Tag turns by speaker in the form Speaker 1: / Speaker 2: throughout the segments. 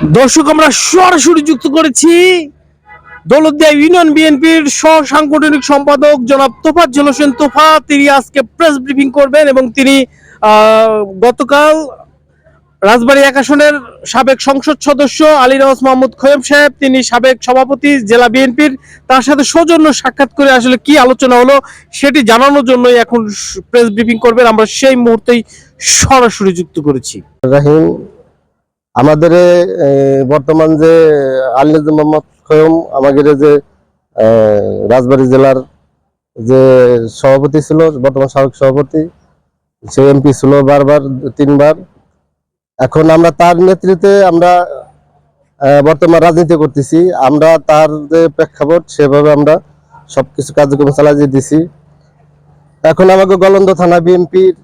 Speaker 1: দর্শক, আমরা সরাসরি যুক্ত করেছি দৌলতদিয়া ইউনিয়ন বিএনপির সহ সাংগঠনিক সম্পাদক জনাব তোফাত হোসেন তোফা। তিনি আজকে প্রেস ব্রিফিং করবেন এবং তিনি গতকাল রাজবাড়ী এক আসনের সাবেক সংসদ সদস্য আলী নওয়াজ মাহমুদ খোয়েব সাহেব, তিনি সাবেক সভাপতি জেলা বিএনপির, তার সাথে সৌজন্য সাক্ষাৎ করে আসলে কি আলোচনা হলো সেটি জানানোর জন্যই এখন প্রেস ব্রিফিং করবেন। আমরা সেই মুহূর্তেই সরাসরি যুক্ত করেছি।
Speaker 2: রাহিম আমাদের বর্তমান যে আলিজ মোহাম্মদ খয়ম আমাদের যে রাজবাড়ী জেলার যে সভাপতি ছিল, বর্তমান সাবেক সভাপতি, সে এমপি ছিল বারবার, তিনবার। এখন আমরা তার নেতৃত্বে আমরা বর্তমান রাজনীতি করতেছি। আমরা তার যে প্রেক্ষাপট, সেভাবে আমরা সবকিছু কার্যক্রম চালিয়ে দিছি এখন আমাকে গলন্দ থানা বিএনপির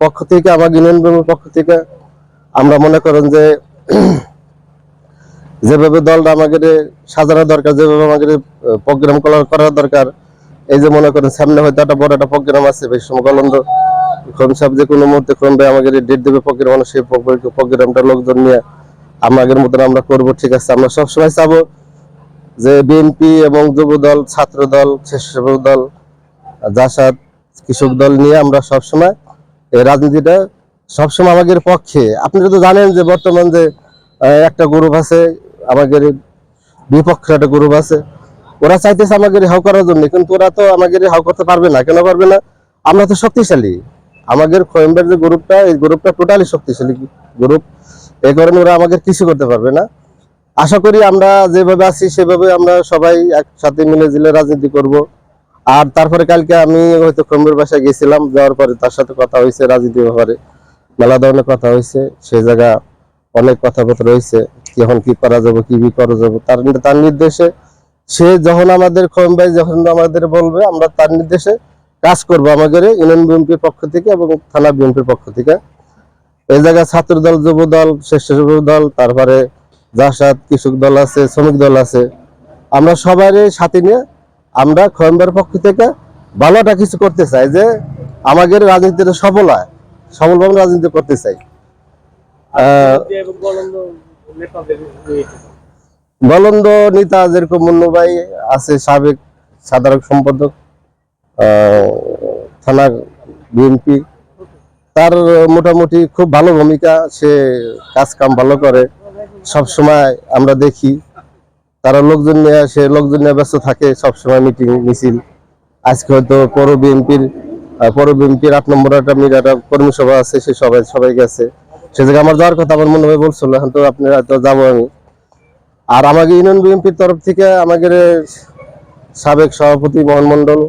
Speaker 2: পক্ষ থেকে আমার ইউনিয়ন পক্ষ থেকে আমরা মনে করেন যে যেভাবে দলটা আমাদের সাজানো দরকার, যেভাবে আমাদের প্রোগ্রাম করা দরকার, এই যে মনে করেন সামনে হয়তো একটা বড় একটা প্রোগ্রাম আছে, বেশ খুন সাহেব যে কোনো মুহূর্তে খুন আমাদের ডেট দেবে প্রোগ্রাম সেই প্রোগ্রামটা লোকজন নিয়ে আমাদের মতন আমরা করব, ঠিক আছে? আমরা সবসময় চাবো যে বিএনপি এবং যুব দল, ছাত্র দল, স্বেচ্ছাসেবক দল, জাসাদ, কৃষক দল নিয়ে আমরা সবসময় এই রাজনীতিটা সবসময় আমাদের পক্ষে। আপনারা তো জানেন যে বর্তমান যে একটা গ্রুপ আছে, আমাদের বিপক্ষে একটা গ্রুপ আছে। ওরা চাইতেছে আমাদের হাও করার জন্য, কিন্তু ওরা তো আমাদের হাও করতে পারবে না। কেন পারবে না? আমরা তো শক্তিশালী। আমাদের খোয়েম্বের যে গ্রুপটা, এই গ্রুপটা টোটালি শক্তিশালী গ্রুপ। এই কারণে ওরা আমাদের কিছু করতে পারবে না। আশা করি আমরা যেভাবে আছি, সেভাবে আমরা সবাই একসাথে মিলে জিলে রাজনীতি করব। আর তারপরে কালকে আমি হয়তো খম্বের বাসায় গেছিলাম, যাওয়ার পরে তার সাথে কথা হয়েছে রাজনীতির ব্যাপারে। মেলা ধরনের কথা হয়েছে সে জায়গা অনেক কথাবার্তা রয়েছে এখন কি করা যাবে, কি করা যাবে, তার তার নির্দেশে সে যখন আমাদের খোয়েম ভাই যখন আমাদের বলবে, আমরা তার নির্দেশে কাজ করব আমাদের ইউনিয়ন বিএনপির পক্ষ থেকে এবং থানা বিএনপির পক্ষ থেকে। এই জায়গায় ছাত্র দল, যুব দল, স্বেচ্ছাসেবক দল, তারপরে জাসাদ কৃষক দল আছে, শ্রমিক দল আছে, আমরা সবারই সাথে নিয়ে আমরা খোয়েম্বার পক্ষ থেকে ভালোটা কিছু করতে চাই যে আমাদের রাজনীতিতে সফল হয়। সফলভাবে রাজনীতি করতে চাই। বলন্দ নেতা যেরকম মুন্নু ভাই আছে সাবেক সাধারণ সম্পাদক থানার বিএনপি তার মোটামুটি খুব ভালো ভূমিকা সে কাজ কাম ভালো করে। সব সময় আমরা দেখি তারা লোকজন নিয়ে সে লোকজন নিয়ে ব্যস্ত থাকে সবসময় মিটিং মিছিল। আজকে হয়তো পৌর বিএনপির পৌর বিএনপির আট নম্বর একটা মির একটা সভা আছে সে সবাই সবাই গেছে। সে জায়গায় আমার যাওয়ার কথা আমার মনে হয় বলছিল, এখন তো আপনি হয়তো যাব আমি। আর আমাকে ইউনিয়ন বিএনপির তরফ থেকে আমাদের সাবেক সভাপতি মোহন মন্ডল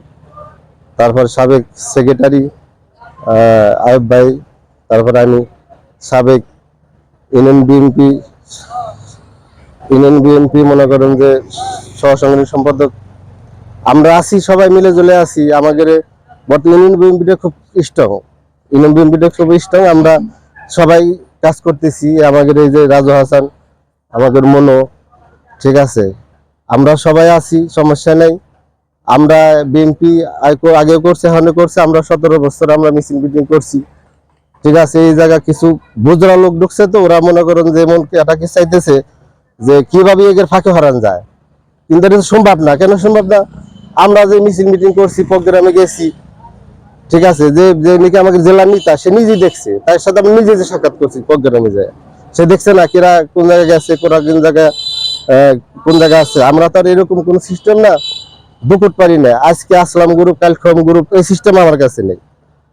Speaker 2: তারপর সাবেক সেক্রেটারি আয়ব ভাই, তারপর আমি সাবেক ইউনিয়ন বিএনপি ইউনিয়ন বিএনপি মনে করেন যে সহসাংগঠনিক সম্পাদক। আমরা আছি, সবাই মিলে চলে আসি আমাদের বর্তমান ইউনিয়ন বিএনপিটা খুব স্ট্রং ইউনিয়ন বিএনপিটা খুব স্ট্রং আমরা সবাই কাজ করতেছি। আমাদের এই যে রাজু হাসান, আমাদের মনো, ঠিক আছে? আমরা সবাই আছি, সমস্যা নেই। আমরা বিএনপি আগেও করছে এখনও করছে। আমরা সতেরো বছর আমরা মিছিল মিটিং করছি। ঠিক আছে? এই জায়গা কিছু বুজরা লোক ঢুকছে তো, ওরা মনে করেন যে এমন এটাকে চাইতেছে যে কীভাবে এদের ফাঁকে হারান যায়। কিন্তু এটা সম্ভব না। কেন সম্ভব না? আমরা যে মিছিল মিটিং করছি, প্রোগ্রামে গেছি ঠিক আছে, যে যে নাকি আমাকে জেলা নেতা, সে নিজেই দেখছে। তার সাথে আমি নিজে যে সাক্ষাৎ করছি প্রোগ্রামে যায় সে দেখছে না কিরা কোন জায়গায় গেছে, কোন জায়গায় কোন জায়গায় আছে। আমরা তো আর এরকম কোন সিস্টেম না, বুকুট পারি না। আজকে আসলাম গ্রুপ কাল খম গ্রুপ এই সিস্টেম আমার কাছে নেই।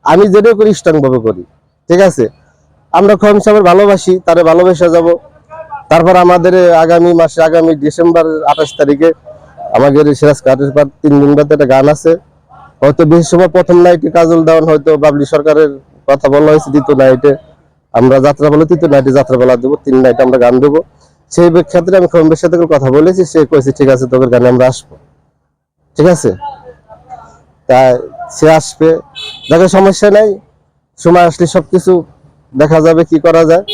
Speaker 2: আমি যেটা করি স্ট্রং ভাবে করি। ঠিক আছে? আমরা খম সাহেবের ভালোবাসি, তারে ভালোবাসা যাব। তারপর আমাদের আগামী মাসে, আগামী ডিসেম্বর আঠাশ তারিখে আমাদের সিরাজ কাটের তিন দিন বাদে একটা গান আছে। হয়তো বেশি সময় প্রথম নাইটে কাজল দেওয়ান হয়তো বাবলি সরকারের কথা বলা হয়েছে, দ্বিতীয় নাইটে আমরা যাত্রা বলে তৃতীয় নাইটে যাত্রা বেলা দেবো, তিন নাইটে আমরা গান দেবো। সেই ক্ষেত্রে আমি খম্বের সাথে কথা বলেছি, সে কয়েছে ঠিক আছে, তোদের গানে আমরা আসব। ঠিক আছে? তাই সে আসবে। যাকে সমস্যা নাই, সময় আসলে সবকিছু দেখা যাবে, কি করা যায়।